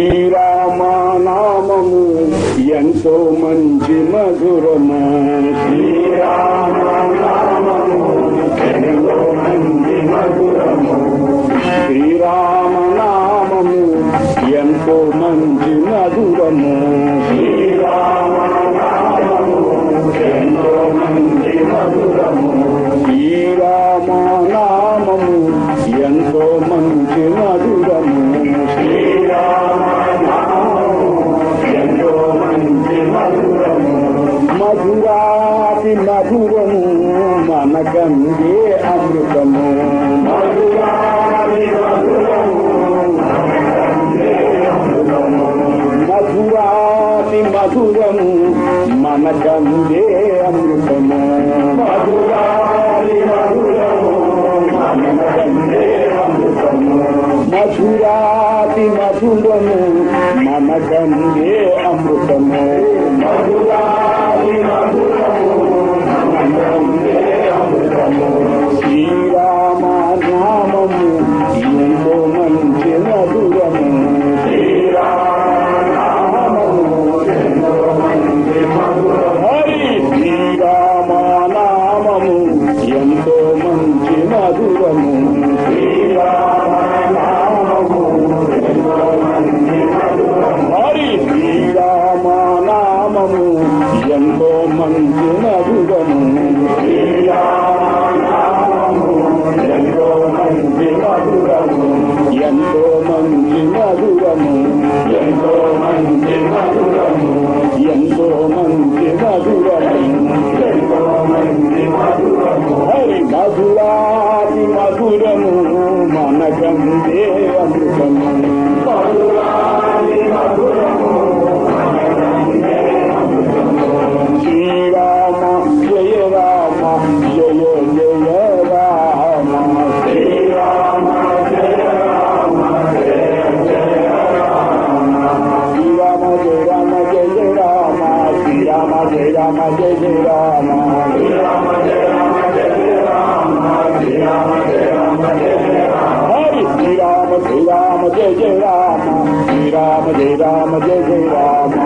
శ్రీరామనామము ఎంతో మంచి మధురమ. శ్రీరామ మధురము మనగంగే అమృతము. మధురము. శ్రీరామనామము రామ జయ జయ రామ హరి శ్రీరామ శ్రీరామ జయ జయ రామ శ్రీరామ జయ రామ జయ జయ రామ.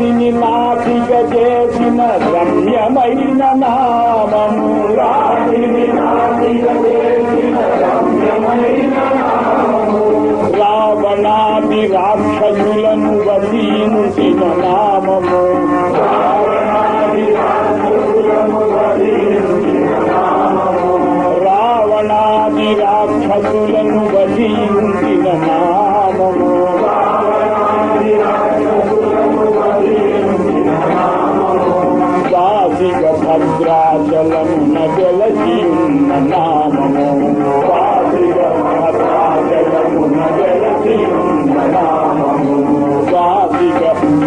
జాతిని నాటిక చేసిన రమ్యమైన నామము. రాతిని నాటిక రావణాది రాక్షసులను వధించిన నామము.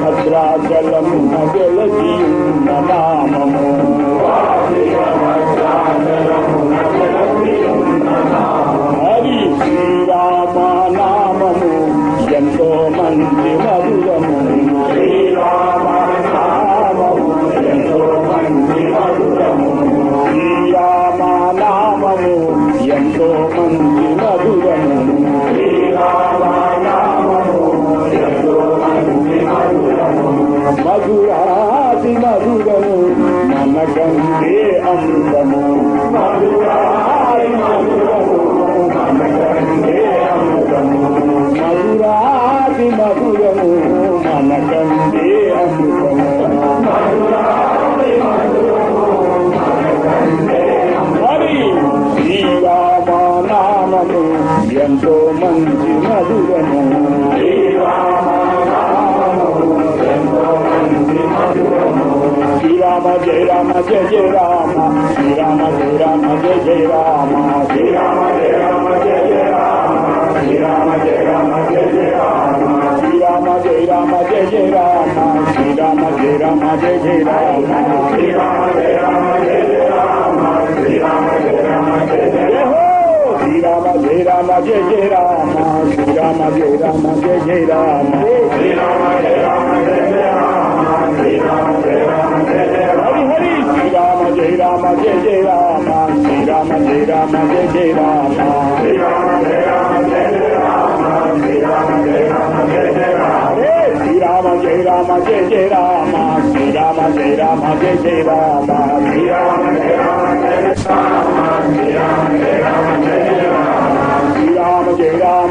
భద్రాచలం గెలచి ఎంతో మంచి మధురము. శ్రీరామ జయ రామ జయ జయ రామ. శ్రీరామ జయ రామ జయ జయ రామ. శ్రీరామ జయ రామ జయ జయ రామ. శ్రీరామ జయ రామ జయ జయ రామ. శ్రీరామ జయ రామ జయ జయ రామ. శ్రీరామ జయ రామ జయ జయ రామ. శ్రీరామ రామ జయ జయ రామ శ్రీ రామ జయ రామ జయ జయ రామ. హరి హరి శ్రీ రామ జయ రామ జయ జయ రామ శ్రీ రామ జయ రామ జయ జయ రామ. హరే శ్రీ రామ జయ రామ జయ జయ రామ శ్రీ రామ జయ రామ జయ జయ రామ. శ్రీ రామ జయ రామ జయ రామ శ్రీ రామ